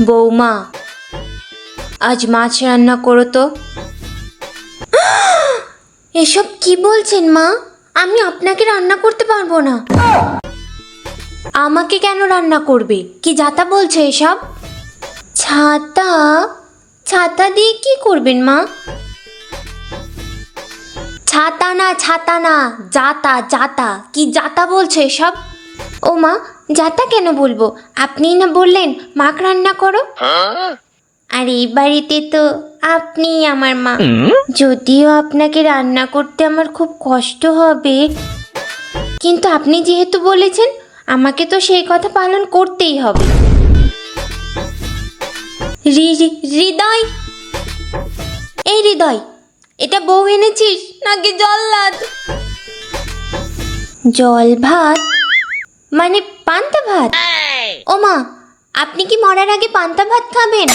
বৌমা, আজ মাছ রান্না করো তো। এসব কি বলছেন মা? আমি আপনাকে রান্না করতে পারব না। আমাকে কেন রান্না করবে? কি যাতা বলছে এসব? ছাতা? ছাতা দিয়ে কি করবেন মা? ছাতা না ছাতা না জাতা জাতা কি জাতা বলছে এসব? ও মা জাতা কেন বলব? আপনিই না বললেন, মাক রান্না করো। আর এই বাড়িতে তো আপনিই আমার মা। যদিও আপনাকে রান্না করতে আমার খুব কষ্ট হবে। কিন্তু আপনি যেহেতু বলেছেন, আমাকে তো সেই কথা পালন করতেই হবে। হৃদয়! এই হৃদয়, এটা বউ এনেছিস নাকি জল ভাত জল ভাত? মানে পান্তা ভাত? ওমা মা আপনি কি মরার আগে পান্তা ভাত খাবেন?